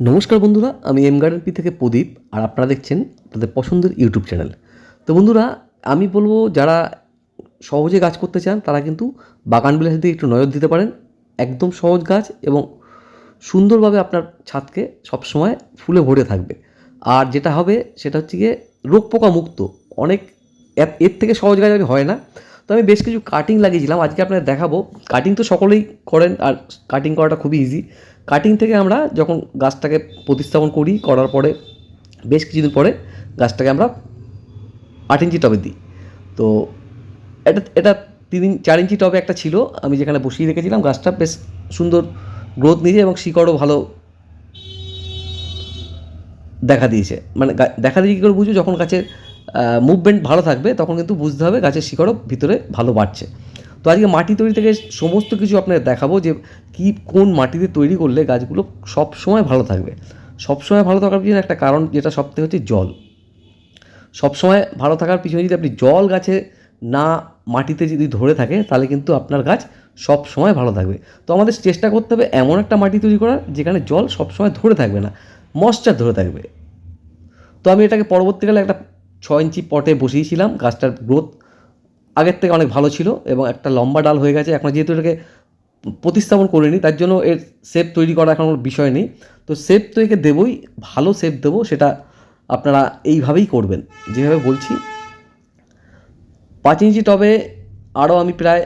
নমস্কার বন্ধুরা, আমি এম গার্ডেন পি থেকে প্রদীপ, আর আপনারা দেখছেন আপনাদের পছন্দের ইউটিউব চ্যানেল। তো বন্ধুরা, আমি বলব যারা সহজে গাছ করতে চান, তারা কিন্তু বাগান বিলাসের দিকে একটু নজর দিতে পারেন। একদম সহজ গাছ এবং সুন্দরভাবে আপনার ছাদকে সবসময় ফুলে ভরে থাকবে। আর যেটা হবে, সেটা হচ্ছে গিয়ে রোগ পোকা মুক্ত। অনেক এর- থেকে সহজ গাছ আমি হয় না। তো আমি বেশ কিছু কাটিং লাগিয়েছিলাম, আজকে আপনাদের দেখাবো। কাটিং তো সকলেই করেন, আর কাটিং করাটা খুবই ইজি কাটিং থেকে আমরা যখন গাছটাকে প্রতিস্থাপন করি, করার পরে, বেশ কিছুদিন পরে গাছটাকে আমরা আট ইঞ্চি টবে দিই। তো এটা এটা তিন চার ইঞ্চি টবে একটা ছিল, আমি যেখানে বসিয়ে রেখেছিলাম, গাছটা বেশ সুন্দর গ্রোথ নিয়েছে এবং শিকড়ও ভালো দেখা দিয়েছে। মানে দেখা দিয়ে কী করে বুঝব, যখন গাছের মুভমেন্ট ভালো থাকবে, তখন কিন্তু বুঝতে হবে গাছের শিকড়ও ভিতরে ভালো বাড়ছে। তো আজকে মাটি তৈরি থেকে সমস্ত কিছু আপনাদের দেখাবো যে কি, কোন মাটিতে তৈরি করলে গাছগুলো সব সময় ভালো থাকবে। সব সময় ভালো থাকার পিছনে একটা কারণ যেটা সবথেকে হচ্ছে জল। সবসময় ভালো থাকার পিছনে যদি আপনি জল গাছে না, মাটিতে যদি ধরে থাকে, তাহলে কিন্তু আপনার গাছ সব সময় ভালো থাকবে। তো আমাদের চেষ্টা করতে হবে এমন একটা মাটি তৈরি করার যেখানে জল সবসময় ধরে থাকবে না, মশ্চার ধরে থাকবে। তো আমি এটাকে পরবর্তীকালে একটা ছ ইঞ্চি পটে বসিয়েছিলাম, গাছটার গ্রোথ আগের থেকে অনেক ভালো ছিল এবং একটা লম্বা ডাল হয়ে গেছে। এখন যেহেতু এটাকে প্রতিস্থাপন করিনি, তার জন্য এর শেপ তৈরি করা এখন বিষয় নেই। তো শেপ তো একে দেবই, ভালো শেপ দেবো, সেটা আপনারা এইভাবেই করবেন। যেভাবে বলছি, পাঁচ ইঞ্চি টবে আরও আমি প্রায়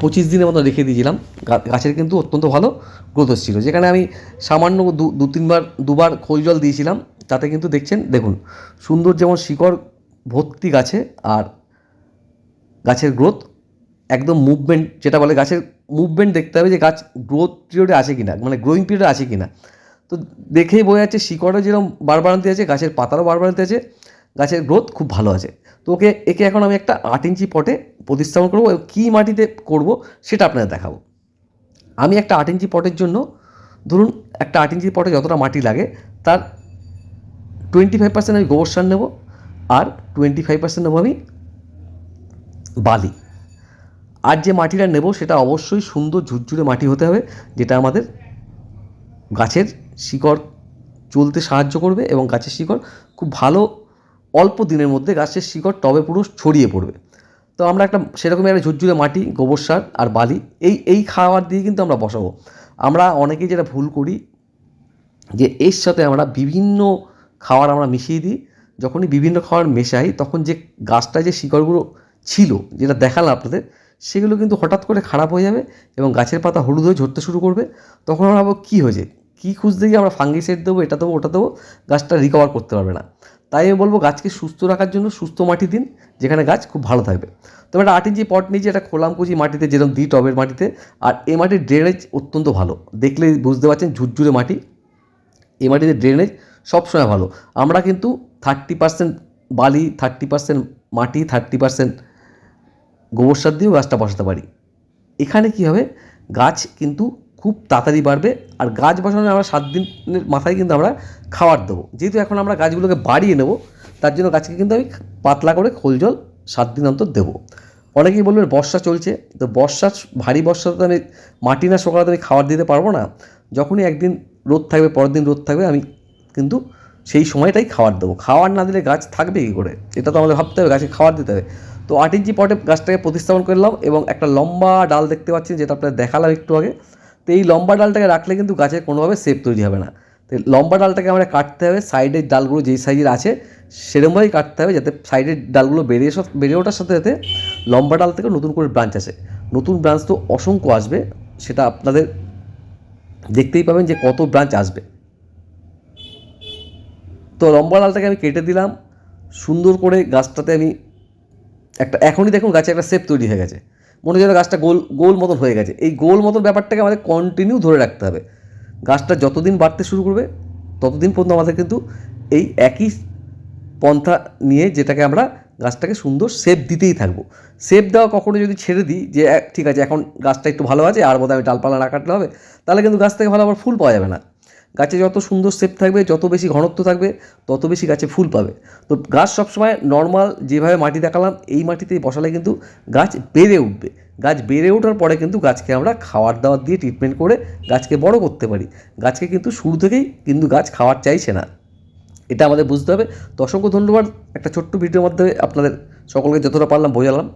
পঁচিশ দিনের মতো রেখে দিয়েছিলাম। গাছের কিন্তু অত্যন্ত ভালো গ্রোথ হচ্ছিল। যেখানে আমি সামান্য দু দু তিনবার, দুবার খোল জল দিয়েছিলাম, তাতে কিন্তু দেখছেন, দেখুন, সুন্দর যেমন শিকড় ভর্তি গাছে, আর গাছের গ্রোথ একদম মুভমেন্ট যেটা বলে গাছের মুভমেন্ট দেখতে হবে যে গাছ গ্রোথ পিরিয়ডে আছে কি না মানে গ্রোয়িং পিরিয়ডে আছে কি না তো দেখেই বোঝা যাচ্ছে শিকড়ও যেরকম বাড়বাড়ান্তি আছে গাছের পাতারও বাড়বাড়ান্তি আছে গাছের গ্রোথ খুব ভালো আছে। তো ওকে, একে এখন আমি একটা আট ইঞ্চি পটে প্রতিস্থাপন করব, এবং কী মাটিতে করব সেটা আপনাদের দেখাবো। আমি একটা আট ইঞ্চি পটের জন্য, ধরুন একটা আট ইঞ্চি পটে যতটা মাটি লাগে, তার টোয়েন্টি ফাইভ পার্সেন্ট আমি গোবর সার নেব, আর টোয়েন্টি ফাইভ পার্সেন্ট নেব আমি বালি। আর যে মাটিটা নেব সেটা অবশ্যই সুন্দর ঝুরঝুরে মাটি হতে হবে, যেটা আমাদের গাছের শিকড় চলতে সাহায্য করবে এবং গাছের শিকড় খুব ভালো অল্প দিনের মধ্যে গাছের শিকড় টবে পুরো ছড়িয়ে পড়বে। তো আমরা একটা সেরকমই একটা ঝুরঝুরে মাটি, গোবর সার আর বালি, এই এই খাবার দিয়ে কিন্তু আমরা বসাবো। আমরা অনেকেই যেটা ভুল করি, যে এর সাথে আমরা বিভিন্ন খাবার আমরা মিশিয়ে দিই। যখনই বিভিন্ন খাবার মেশাই, তখন যে গাছটায় যে শিকড়গুলো ছিল, যেটা দেখালাম আপনাদের, সেগুলো কিন্তু হঠাৎ করে খারাপ হয়ে যাবে এবং গাছের পাতা হলুদ হয়ে ঝরতে শুরু করবে। তখন আমরা ভাবো কী হয়েছে? কী খুঁজতে গিয়ে আমরা ফাঙ্গিসাইড দেবো, এটা দেবো, ওটা দেবো? গাছটা রিকভার করতে পারবে না। তাই আমি বলব, গাছকে সুস্থ রাখার জন্য সুস্থ মাটি দিন, যেখানে গাছ খুব ভালো থাকবে। তো একটা আট ইঞ্চি পট নিয়েছি একটা খোলাম কুচি মাটিতে, যেরকম দিই টবের মাটিতে, আর এ মাটির ড্রেনেজ অত্যন্ত ভালো। দেখলে বুঝতে পারছেন, ঝুরঝুরে মাটি। এ মাটিতে ড্রেনেজ সবসময় ভালো। আমরা কিন্তু থার্টি পার্সেন্ট বালি থার্টি পার্সেন্ট মাটি থার্টি পার্সেন্ট গোবর সার দিয়েও গাছটা বসাতে পারি। এখানে কী হবে? গাছ কিন্তু খুব তাড়াতাড়ি বাড়বে আর গাছ বসানোর আমরা সাত দিনের মাথায় কিন্তু আমরা খাবার দেবো। যেহেতু এখন আমরা গাছগুলোকে বাড়িয়ে নেব, তার জন্য গাছকে কিন্তু আমি পাতলা করে খোল জল সাত দিন অন্তর দেবো। অনেকেই বলবেন বর্ষা চলছে, তো বর্ষা ভারী বর্ষাতে আমি মাটি না সকালে আমি খাবার দিতে পারব না। যখনই একদিন রোদ থাকবে পরের দিন রোদ থাকবে, আমি কিন্তু সেই সময়টাই খাবার দেবো। খাবার না দিলে গাছ থাকবে কী করে? এটা তো আমাদের ভাবতে হবে, গাছে খাবার দিতে হবে। তো আট ইঞ্চি পটে গাছটাকে প্রতিস্থাপন করলাম এবং একটা লম্বা ডাল দেখতে পাচ্ছেন যেটা আপনাদের দেখালাম একটু আগে। তো এই লম্বা ডালটাকে রাখলে কিন্তু গাছের কোনোভাবে সেপ তৈরি হবে না। তো লম্বা ডালটাকে আমরা কাটতে হবে সাইডের ডালগুলো যেই সাইজের আছে সেরকমভাবেই কাটতে হবে যাতে সাইডের ডালগুলো সব- বেড়ে ওঠার সাথে সাথে লম্বা ডাল থেকে নতুন করে ব্রাঞ্চ আসে। নতুন ব্রাঞ্চ তো অসংখ্য আসবে, সেটা আপনাদের দেখতেই পাবেন যে কত ব্রাঞ্চ আসবে। তো লম্বা ডালটাকে আমি কেটে দিলাম, সুন্দর করে গাছটাতে আমি একটা, এখনই দেখুন গাছে একটা শেপ তৈরি হয়ে গেছে। মনে হচ্ছে গাছটা গোল গোল মতন হয়ে গেছে। এই গোল মতন ব্যাপারটাকে আমাদের কন্টিনিউ ধরে রাখতে হবে। গাছটা যতদিন বাড়তে শুরু করবে, ততদিন পর্যন্ত আমাদের কিন্তু এই একই পন্থা নিয়ে যেটাকে আমরা গাছটাকে সুন্দর শেপ দিতেই থাকব। শেপ দেওয়া কখনো যদি ছেড়ে দিই যে ঠিক আছে, এখন গাছটা একটু ভালো আছে, আর বোধহয় আমি ডালপালা না কাটলে হবে, তাহলে কিন্তু গাছ থেকে ভালো আবার ফুল পাওয়া যাবে না। গাছে যত সুন্দর শেপ থাকবে, যত বেশি ঘনত্ব থাকবে, তত বেশি গাছে ফুল পাবে। তো গাছ সবসময় নর্মাল যেভাবে মাটি দেখালাম, এই মাটিতেই বসালে কিন্তু গাছ বেড়ে উঠবে। গাছ বেড়ে ওঠার পরে কিন্তু গাছকে আমরা খাবার দাবার দিয়ে ট্রিটমেন্ট করে গাছকে বড় করতে পারি। গাছকে কিন্তু শুরু থেকেই কিন্তু গাছ খাওয়ার চাইছে না। এটা আমাদের বুঝতে হবে। তো অসংখ্য ধন্যবাদ। একটা ছোট্ট ভিডিওর মাধ্যমে আপনাদের সকলকে যতটা পারলাম বোঝালাম।